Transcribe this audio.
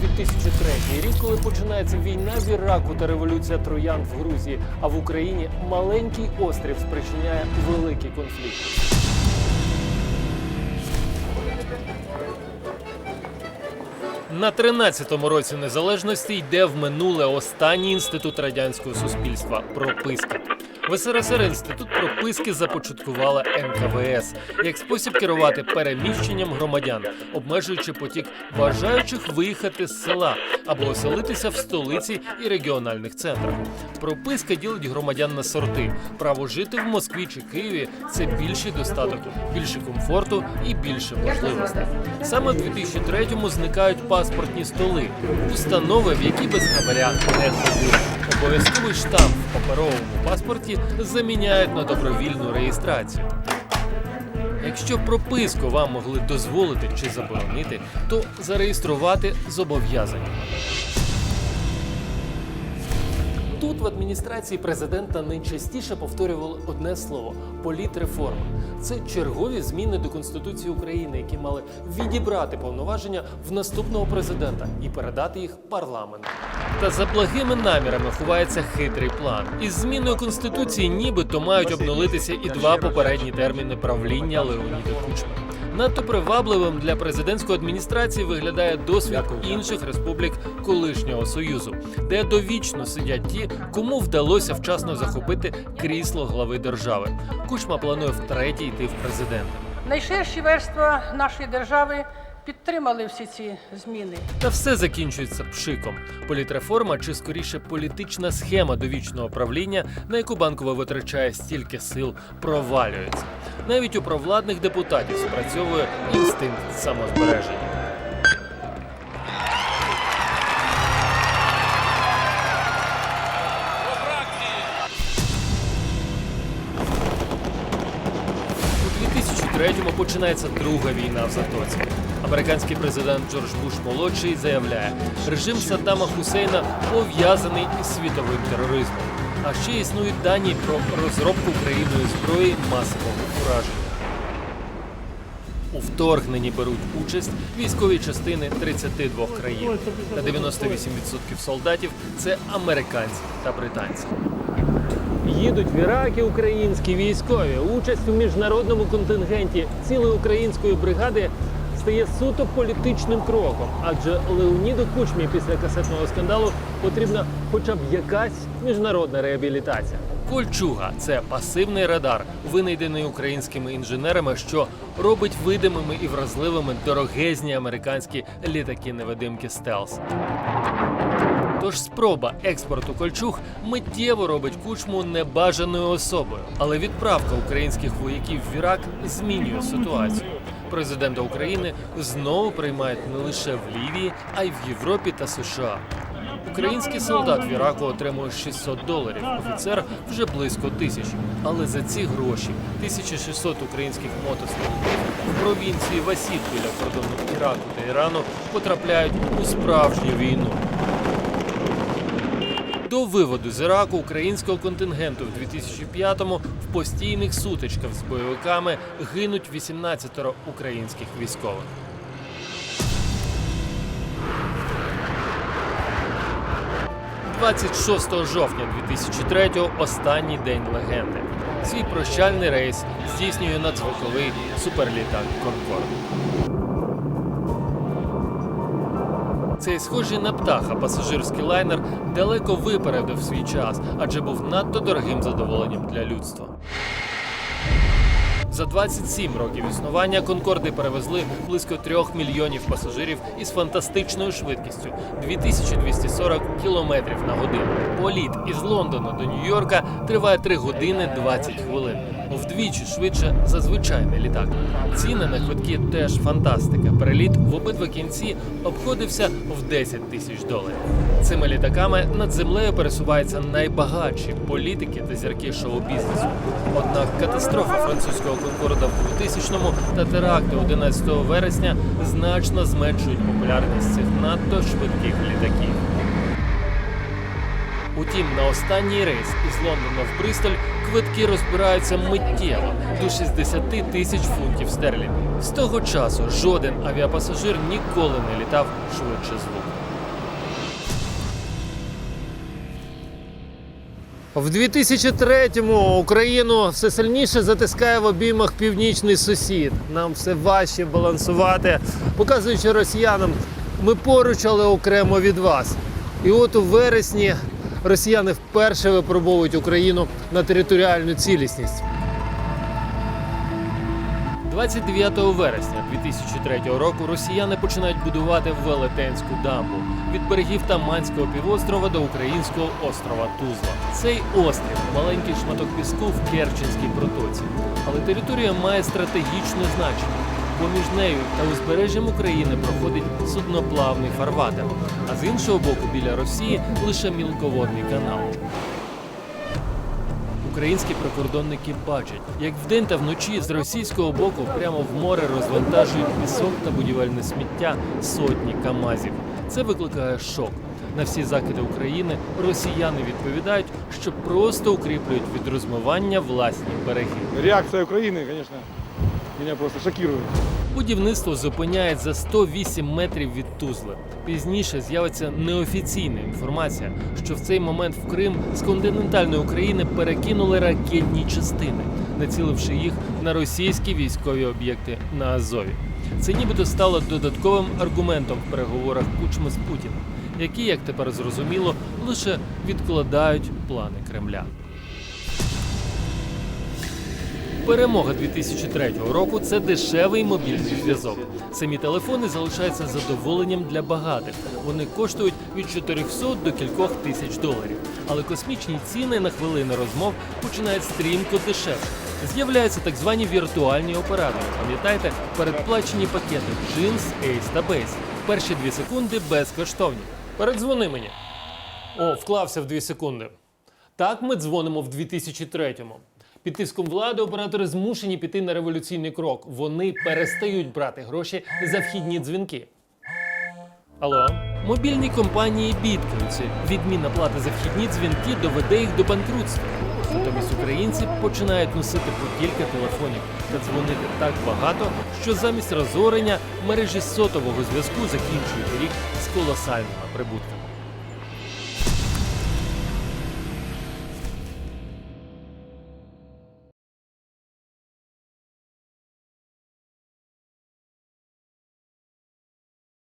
2003 рік, коли починається війна в Іраку та революція троян в Грузії, а в Україні маленький острів спричиняє великий конфлікт. На 13-му році незалежності йде в минуле останній інститут радянського суспільства прописка. В СРСР інститут прописки започаткувала НКВС як спосіб керувати переміщенням громадян, обмежуючи потік бажаючих виїхати з села або оселитися в столиці і регіональних центрах. Прописка ділить громадян на сорти. Право жити в Москві чи Києві це більший достаток, більше комфорту і більше можливостей. Саме в 2003-му зникають паспортні столи, установи, в які без хабаря не ходили. Обов'язковий штамп в паперовому паспорті заміняють на добровільну реєстрацію. Якщо прописку вам могли дозволити чи заборонити, то зареєструвати зобов'язані. Тут в адміністрації президента найчастіше повторювали одне слово політреформа. Це чергові зміни до Конституції України, які мали відібрати повноваження в наступного президента і передати їх парламенту. Та за благими намірами ховається хитрий план. Із зміною конституції, нібито мають обнулитися і два попередні терміни правління Леоніда Кучма. Надто привабливим для президентської адміністрації виглядає досвід інших республік колишнього союзу, де довічно сидять ті, кому вдалося вчасно захопити крісло глави держави. Кучма планує втретє йти в президенти. Найширші верства нашої держави підтримали всі ці зміни. Та все закінчується пшиком. Політреформа чи скоріше політична схема довічного правління, на яку банкова витрачає стільки сил, провалюється. Навіть у провладних депутатів спрацьовує інстинкт самозбереження. Починається друга війна в Затоці. Американський президент Джордж Буш молодший заявляє, режим Саддама Хусейна пов'язаний із світовим тероризмом. А ще існують дані про розробку Україною зброї масового ураження. У вторгненні беруть участь військові частини 32 країн. Та 98% солдатів це американці та британці. Їдуть в Ірак і українські військові. Участь у міжнародному контингенті цілої української бригади стає суто політичним кроком, адже Леоніду Кучмі після касетного скандалу потрібна хоча б якась міжнародна реабілітація. Кольчуга це пасивний радар, винайдений українськими інженерами, що робить видимими і вразливими дорогезні американські літаки-невидимки стелс. Тож спроба експорту кольчуг миттєво робить кучму небажаною особою. Але відправка українських вояків в Ірак змінює ситуацію. Президента України знову приймають не лише в Лівії, а й в Європі та США. Український солдат в Іраку отримує 600 доларів, офіцер вже близько тисячі. Але за ці гроші 1600 українських мотострілків в провінції Васід біля кордону Іраку та Ірану потрапляють у справжню війну. До виводу з Іраку українського контингенту в 2005-му в постійних сутичках з бойовиками гинуть 18 українських військових. – 26 жовтня 2003-го – останній день легенди. Свій прощальний рейс здійснює надзвуковий суперлітак Конкорд. Цей схожий на птаха пасажирський лайнер далеко випередив свій час, адже був надто дорогим задоволенням для людства. За 27 років існування Конкорди перевезли близько 3 мільйонів пасажирів із фантастичною швидкістю 2240 кілометрів на годину. Політ із Лондона до Нью-Йорка триває 3 години 20 хвилин. Вдвічі швидше за звичайний літак. Ціни на квитки теж фантастика. Переліт в обидва кінці обходився в 10 тисяч доларів. Цими літаками над землею пересуваються найбагатші політики та зірки шоу-бізнесу. Однак катастрофа французького конкорда в 2000-му та теракти 11 вересня значно зменшують популярність цих надто швидких літаків. Утім, на останній рейс із Лондона в Бристоль квитки розбираються миттєво до 60 тисяч фунтів стерлінгів. З того часу жоден авіапасажир ніколи не літав швидше звуку. В 2003-му Україну все сильніше затискає в обіймах північний сусід. Нам все важче балансувати, показуючи росіянам, ми поруч, але окремо від вас. І от у вересні росіяни вперше випробовують Україну на територіальну цілісність. 29 вересня 2003 року росіяни починають будувати велетенську дамбу від берегів Таманського півострова до українського острова Тузла. Цей острів маленький шматок піску в Керченській протоці, але територія має стратегічне значення. Поміж нею та узбережжям України проходить судноплавний фарватер, а з іншого боку, біля Росії лише мілководний канал. Українські прикордонники бачать, як вдень та вночі з російського боку прямо в море розвантажують пісок та будівельне сміття сотні камазів. Це викликає шок. На всі закиди України росіяни відповідають, що просто укріплюють від розмивання власні береги. Реакция Украины, конечно, меня просто шокирует. Будівництво зупиняють за 108 метрів від Тузли. Пізніше з'явиться неофіційна інформація, що в цей момент в Крим з континентальної України перекинули ракетні частини, націливши їх на російські військові об'єкти на Азові. Це нібито стало додатковим аргументом в переговорах Кучми з Путіним, які, як тепер зрозуміло, лише відкладають плани Кремля. Перемога 2003 року це дешевий мобільний зв'язок. Самі телефони залишаються задоволенням для багатих. Вони коштують від 400 до кількох тисяч доларів. Але космічні ціни на хвилини розмов починають стрімко дешевше. З'являються так звані віртуальні оператори. Пам'ятаєте, передплачені пакети Jeans, Ace та Base. Перші дві секунди безкоштовні. Передзвони мені. О, вклався в дві секунди. Так ми дзвонимо в 2003-му. Під тиском влади оператори змушені піти на революційний крок. Вони перестають брати гроші за вхідні дзвінки. Алло, мобільні компанії бідкаються. Відміна плати за вхідні дзвінки доведе їх до банкрутства. Натомість українці починають носити по кілька телефонів та дзвонити так багато, що замість розорення мережі сотового зв'язку закінчують рік з колосальними прибутками.